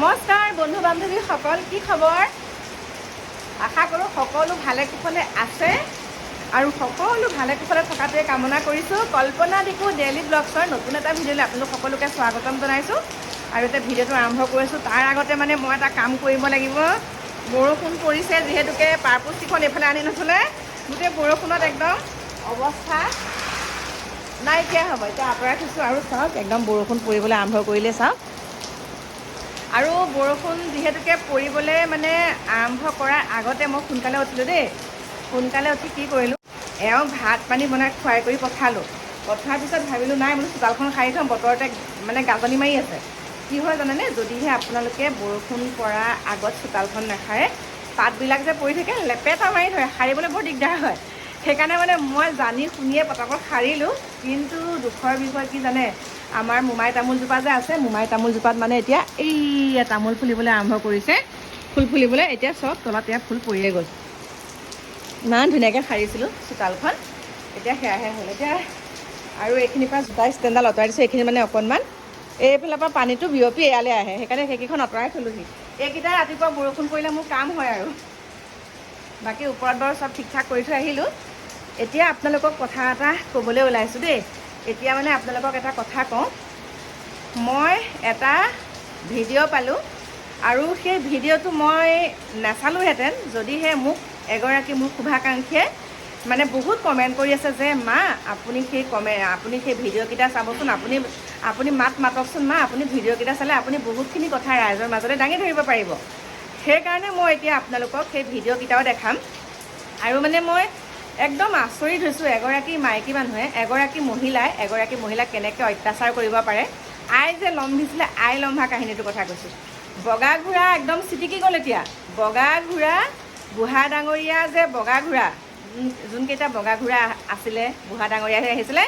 নমস্কাৰ বন্ধু বান্ধৱীসকল কি খবৰ? আশা কৰোঁ সকলো ভালে কুশলে আছে আৰু সকলো ভালে কুশলে থকাটোৱে কামনা কৰিছোঁ। কল্পনা দিকু ডেইলি ব্লগছৰ নতুন এটা ভিডিঅ'লৈ আপোনালোক সকলোকে স্বাগতম জনাইছোঁ। আৰু এতিয়া ভিডিঅ'টো আৰম্ভ কৰিছোঁ। তাৰ আগতে মানে মই এটা কাম কৰিব লাগিব। বৰষুণ পৰিছে যিহেতুকে পাৰপুষ্টিখন এইফালে আনি নথ'লে গোটেই বৰষুণত একদম অৱস্থা নাইকিয়া হ'ব। এতিয়া আঁতৰাই থৈছোঁ আৰু চাওক একদম বৰষুণ পৰিবলৈ আৰম্ভ কৰিলে চাওক। আৰু বৰষুণ যিহেতুকে পৰিবলৈ মানে আৰম্ভ কৰাৰ আগতে মই সোনকালে উঠিলোঁ দেই। সোনকালে উঠি কি কৰিলোঁ এওঁ ভাত পানী বনাই খুৱাই কৰি পঠালোঁ। পঠোৱাৰ পিছত ভাবিলোঁ নাই বোলো চোতালখন সাৰি থ'ম বতৰতে মানে গাজনি মাৰি আছে। কি হয় জানেনে? যদিহে আপোনালোকে বৰষুণ পৰাৰ আগত চোতালখন নাসাৰে পাতবিলাক যে পৰি থাকে লেপেটা মাৰি ধৰে সাৰিবলৈ বৰ দিগদাৰ হয়। সেইকাৰণে মানে মই জানি শুনিয়ে পটাপট সাৰিলোঁ কিন্তু দুখৰ বিষয় কি জানে? আমাৰ মোমাই তামোলজোপা যে আছে মোমাই তামোলজোপাত মানে এতিয়া এই তামোল ফুলিবলৈ আৰম্ভ কৰিছে। ফুল ফুলিবলৈ এতিয়া চব তলত এয়া ফুল পৰিয়ে গ'ল। ইমান ধুনীয়াকৈ সাৰিছিলোঁ চোতালখন। এতিয়া সেয়াহে হ'ল। এতিয়া আৰু এইখিনিৰ পৰা জোতা ষ্টেণ্ডডাল আঁতৰাই দিছোঁ এইখিনি মানে অকণমান। এইফালৰ পৰা পানীটো বিয়পি এয়ালৈ আহে সেইকাৰণে সেইকেইখন আঁতৰাই থ'লোহি। এইকেইটা ৰাতিপুৱা বৰষুণ পৰিলে মোৰ কাম হয় আৰু। বাকী ওপৰত বাৰু চব ঠিক ঠাক কৰি থৈ আহিলোঁ। এতিয়া আপোনালোকক কথা এটা ক'বলৈ ওলাইছোঁ দেই। এতিয়া মানে আপোনালোকক এটা কথা কওঁ। মই এটা ভিডিঅ' পালোঁ আৰু সেই ভিডিঅ'টো মই নাচালোঁহেঁতেন যদিহে মোক এগৰাকী মোৰ শুভাকাংক্ষীয়ে মানে বহুত কমেণ্ট কৰি আছে যে মা আপুনি সেই কমে আপুনি সেই ভিডিঅ'কেইটা চাবচোন আপুনি আপুনি মাত মাতকচোন মা আপুনি ভিডিঅ'কেইটা চালে আপুনি বহুতখিনি কথা ৰাইজৰ মাজতে দাঙি ধৰিব পাৰিব। সেইকাৰণে মই এতিয়া আপোনালোকক সেই ভিডিঅ'কেইটাও দেখাম। আৰু মানে মই একদম আচৰিত হৈছোঁ এগৰাকী মাইকী মানুহে এগৰাকী মহিলাই এগৰাকী মহিলাক কেনেকৈ অত্যাচাৰ কৰিব পাৰে। আই যে লম্ভিছিলে আই লম্ভা কাহিনীটোৰ কথা কৈছোঁ। বগা ঘোঁৰা একদম চিটিকি গ'ল এতিয়া। বগা ঘোঁৰা বুঢ়া ডাঙৰীয়া যে বগা ঘোঁৰা যোন- যোনকেইটা বগা ঘোঁৰা আছিলে বুঢ়া ডাঙৰীয়া হৈ আহিছিলে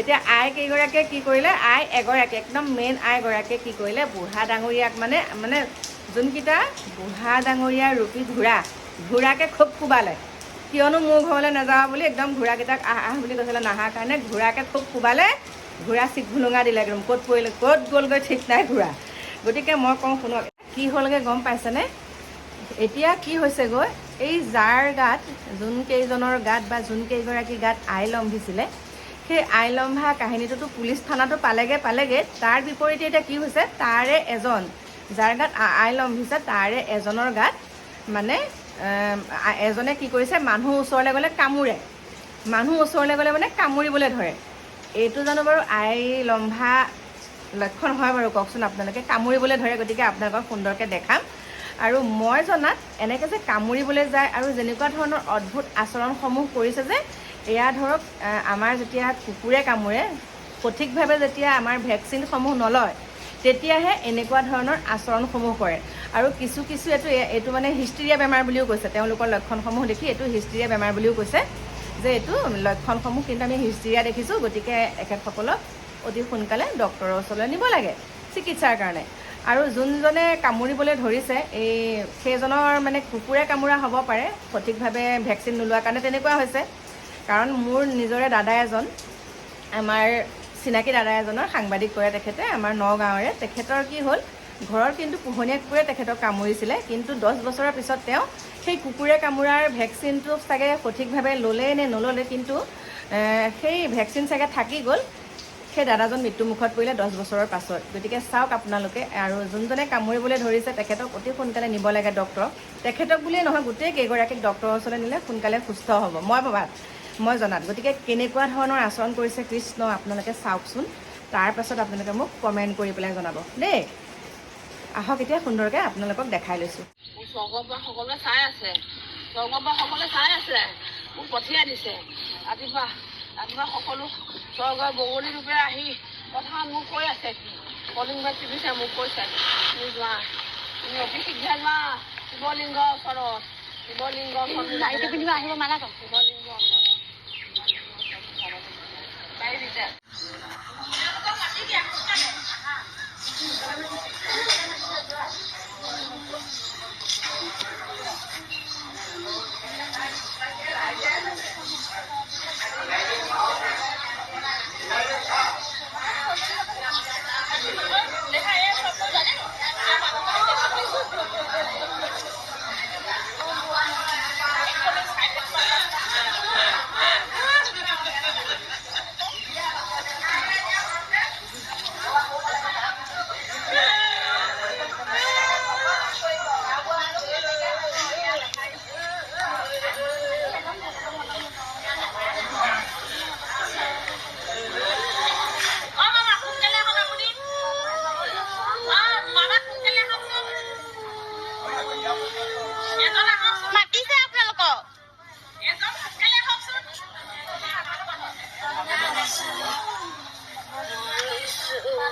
এতিয়া আই কেইগৰাকীয়ে কি কৰিলে আই এগৰাকী একদম মেইন আইগৰাকীয়ে কি কৰিলে বুঢ়া ডাঙৰীয়াক মানে মানে যোনকেইটা বুঢ়া ডাঙৰীয়া ৰূপী ঘোঁৰা ঘোঁৰাকে খুব কোবালে। কিয়নো মোৰ ঘৰলৈ নাযাওঁ বুলি একদম ঘোঁৰাকেইটাক আহ আহ বুলি কৈছিলে নাহাৰ কাৰণে। ঘোঁৰাকে খুব কোবালে, ঘোঁৰা চিক ভুলুঙা দিলে একদম। ক'ত পৰিলে, ক'ত গ'লগৈ ঠিক নাই ঘোঁৰা। গতিকে মই কওঁ শুনক, কি হ'লগৈ গম পাইছেনে? এতিয়া কি হৈছেগৈ এই যাৰ গাত যোনকেইজনৰ গাত বা যোনকেইগৰাকী গাত আই লম্ভিছিলে, সেই আই লম্ভা কাহিনীটোতো পুলিচ থানাটো পালেগৈ পালেগৈ। তাৰ বিপৰীতে এতিয়া কি হৈছে, তাৰে এজন, যাৰ গাত আই লম্ভিছে, তাৰে এজনৰ গাত মানে এজনে কি কৰিছে মানুহ ওচৰলৈ গ'লে কামোৰে। মানুহ ওচৰলৈ গ'লে মানে কামুৰিবলৈ ধৰে। এইটো জানো বাৰু আই লম্ভা লক্ষণ হয় বাৰু কওকচোন আপোনালোকে। কামুৰিবলৈ ধৰে গতিকে আপোনালোকক সুন্দৰকৈ দেখাম। আৰু মই জনাত এনেকৈ যে কামুৰিবলৈ যায় আৰু যেনেকুৱা ধৰণৰ অদ্ভুত আচৰণসমূহ কৰিছে যে এয়া ধৰক আমাৰ যেতিয়া কুকুৰে কামোৰে সঠিকভাৱে যেতিয়া আমাৰ ভেকচিনসমূহ নলয় তেতিয়াহে এনেকুৱা ধৰণৰ আচৰণসমূহ কৰে। আৰু কিছু কিছু এইটো এইটো মানে হিষ্ট্ৰিয়া বেমাৰ বুলিও কৈছে। তেওঁলোকৰ লক্ষণসমূহ দেখি এইটো হিষ্ট্ৰিয়া বেমাৰ বুলিও কৈছে যে এইটো লক্ষণসমূহ কিন্তু আমি হিষ্ট্ৰিয়া দেখিছোঁ। গতিকে এখেতসকলক অতি সোনকালে ডক্তৰৰ ওচৰলৈ নিব লাগে চিকিৎসাৰ কাৰণে। আৰু যোনজনে কামুৰিবলৈ ধৰিছে এই সেইজনৰ মানে কুকুৰে কামোৰা হ'ব পাৰে সঠিকভাৱে ভেকচিন নোলোৱাৰ কাৰণে তেনেকুৱা হৈছে। কাৰণ মোৰ নিজৰে দাদা এজন আমাৰ চিনাকি দাদা এজনৰ সাংবাদিক কৰে তেখেতে আমাৰ নগাঁৱৰে। তেখেতৰ কি হ'ল ঘৰৰ কিন্তু পোহনীয়া কুকুৰে তেখেতক কামুৰিছিলে কিন্তু দহ বছৰৰ পিছত তেওঁ সেই কুকুৰে কামোৰাৰ ভেকচিনটো চাগে সঠিকভাৱে ল'লে নে নল'লে কিন্তু সেই ভেকচিন চাগে থাকি গ'ল। সেই দাদাজন মৃত্যুমুখত পৰিলে দহ বছৰৰ পাছত। গতিকে চাওক আপোনালোকে আৰু যোনজনে কামুৰিবলৈ ধৰিছে তেখেতক অতি সোনকালে নিব লাগে ডক্তৰক তেখেতক বুলিয়ে নহয় গোটেই কেইগৰাকীক ডক্তৰৰ ওচৰলৈ নিলে সোনকালে সুস্থ হ'ব। মই ভবাত মই জনাত। গতিকে কেনেকুৱা ধৰণৰ আচৰণ কৰিছে কৃষ্ণ আপোনালোকে চাওকচোন। তাৰ পাছত আপোনালোকে মোক কমেণ্ট কৰি পেলাই জনাব। দেই। আহক এতিয়া সুন্দৰকৈ আপোনালোকক দেখাই লৈছোঁ। সকলোৱে চাই আছে। সকলোৱে চাই আছে। মোক পঠিয়াই দিছে। ৰাতিপুৱা ৰাতিপুৱা সকলো স্বৰ্গৰ বগলী ৰূপে আহি কথা মোক কৈ আছে কলিংগ টিভিছে মোক কৈছে তুমি যোৱা। তুমি অতি শীঘ্ৰে যোৱা শিৱলিংগৰ ওচৰত। শিৱলিংগৰ ওচৰত লাইটো পিন্ধিব আহিব মানা কৰ শিৱলিংগৰ ওচৰত।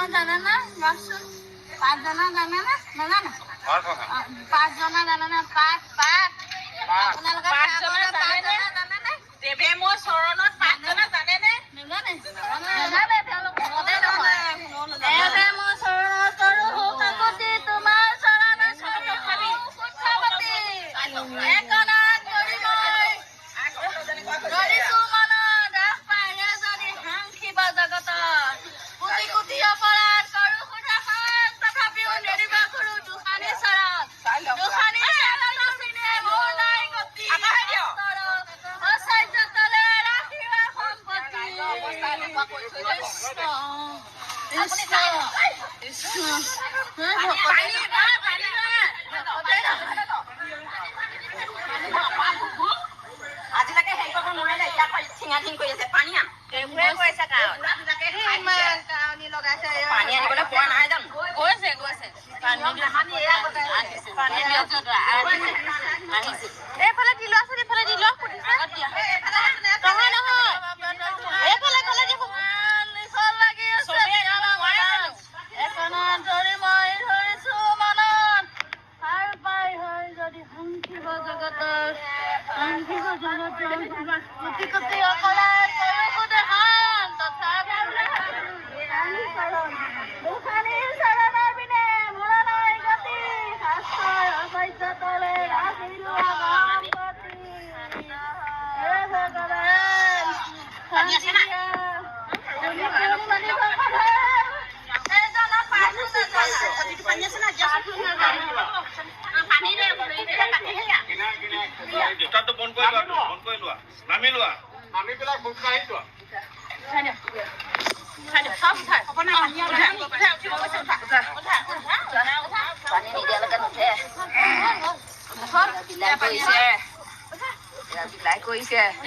শুনিব মাতি আছে দেৰি হৈছে অ আহিছে দেৱে মোৰ চৰণত গাব কৈছে পাঁচজনা জানেনে পাঁচ পাঁচ। আপোনালোকে পাঁচজনা জানেনে? দেৱে মোৰ চৰণত পাঁচজনা জানেনে নাজানে তেওঁলোকে মনে এইফালে দিলোঁ আছে এইফালে দিলোঁ।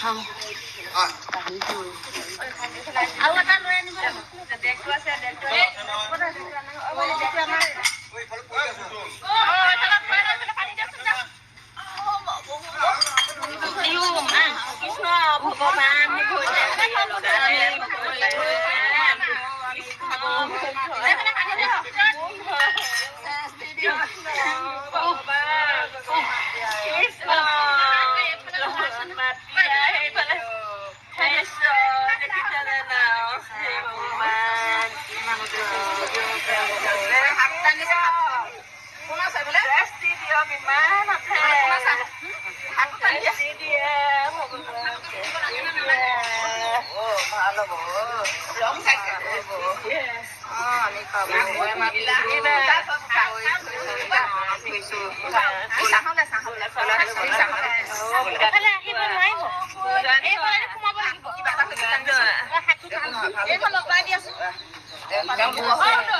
এইটো মই বেলেগ আহ আৰু এটা লৈ আনিব ডেকটো আছে ডেকটো Krishna gimana teh aku kan ya dia mau oh mahal bu belum kan bu oh ini kamu mati ini Jangan lupa dia. Jangan lupa.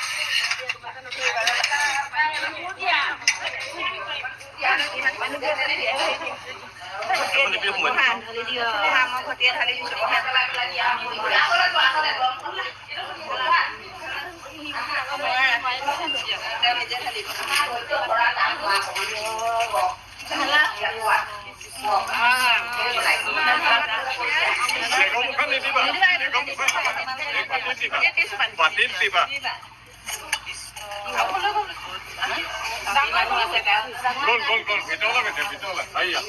What did দিবা গ'ল গ'ল গ'ল ভিতৰলৈ গৈছে ভিতৰলৈ আহিয়া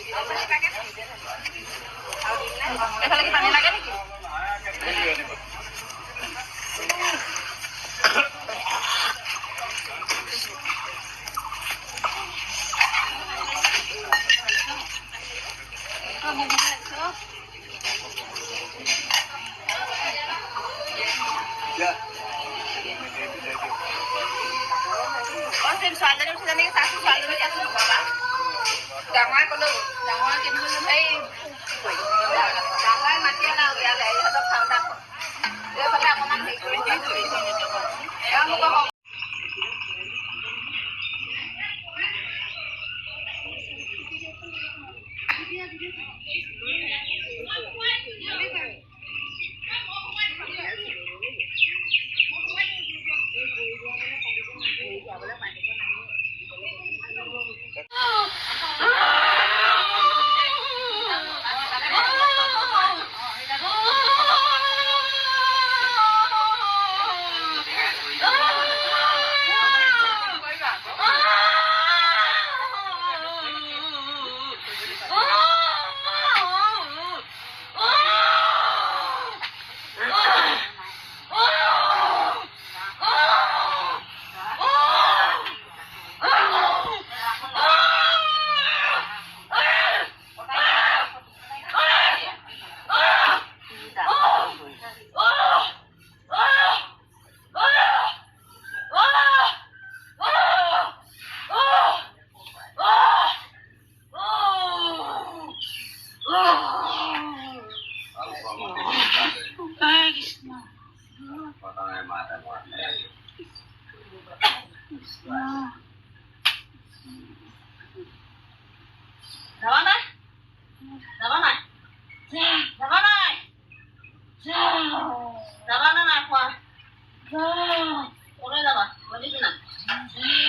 না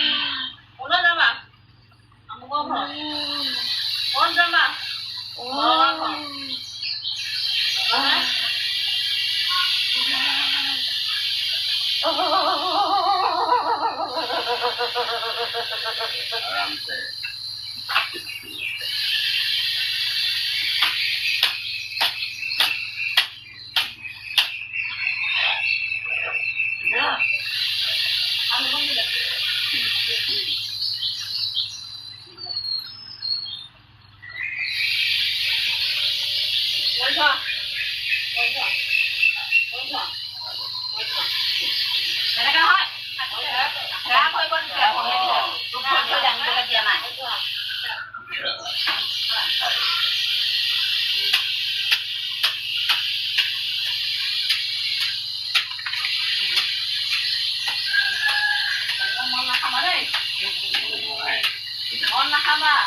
Pak.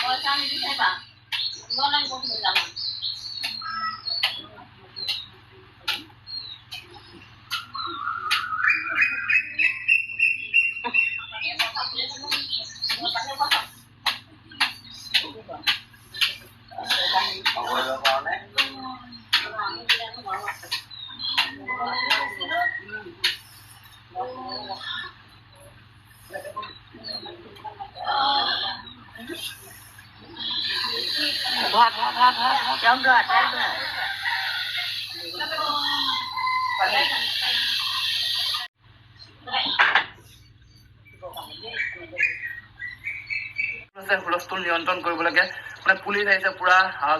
Mau kami di saya, Pak. Mau nang kok minta. Thank you. হুলস্থুল নিয়ন্ত্ৰণ কৰিব লাগে। মানে পুলিচ আহিছে পুৰা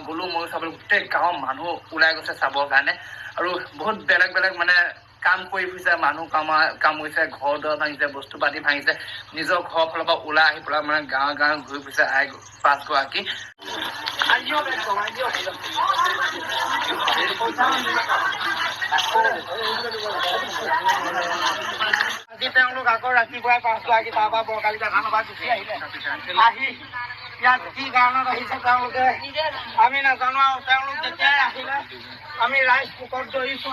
গলো ময়ো চাবলৈ। গোটেই গাঁৱৰ মানুহ ওলাই গৈছে চাবৰ কাৰণে। আৰু বহুত বেলেগ বেলেগ মানে কাম কৰি ফুৰিছে মানুহ কামা কামুৰিছে ঘৰ দুৱাৰ ভাঙিছে বস্তু পাতি ভাঙিছে নিজৰ ঘৰৰ ফালৰ পৰা ওলাই আহি পেলাই মানে গাঁৱে গাঁৱে ঘূৰি ফুৰিছে আই পাঁচগৰাকী আজি তেওঁলোক আকৌ ৰাতিপুৱাই পাঁচগৰাকী তাৰ পৰা বৰকালিকা থানৰ পৰা গুচি আহিলে। আহি ইয়াত কি কাৰণত আহিছে তেওঁলোকে? আমি নাজানো আৰু তেওঁলোক যেতিয়াই আহিলে আমি ৰাইজ পোকত ধৰিছো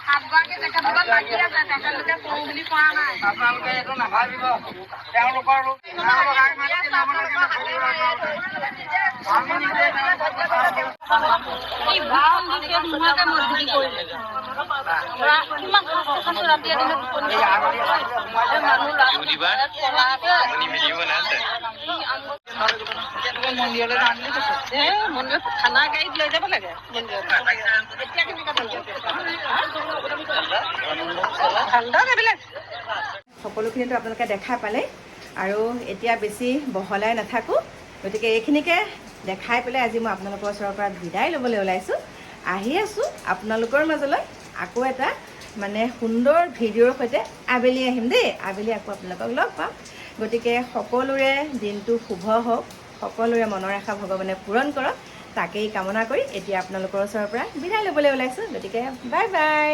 আপোনালোকে এইটো নাভাবিব তেওঁলোকৰ এই মন্দিৰলৈ যাম বুলি কৈছে মন্দিৰত খানা গাড়ীত লৈ যাব লাগে মন্দিৰত সকলোখিনিতো আপোনালোকে দেখা পালে আৰু এতিয়া বেছি বহলাই নাথাকোঁ। গতিকে এইখিনিকে দেখাই পেলাই আজি মই আপোনালোকৰ ওচৰৰ পৰা বিদায় ল'বলৈ ওলাইছোঁ। আহি আছোঁ আপোনালোকৰ মাজলৈ। আকৌ এটা মানে সুন্দৰ ভিডিঅ'ৰ সৈতে আবেলি আহিম দেই। আবেলি আকৌ আপোনালোকক লগ পাম। গতিকে সকলোৰে দিনটো শুভ হওক। সকলোৰে মনৰ আশা ভগৱানে পূৰণ কৰক। তাকেই কামনা কৰি এতিয়া আপোনালোকৰ ওচৰৰ পৰা বিদায় ল'বলৈ ওলাইছোঁ। গতিকে বাই বাই।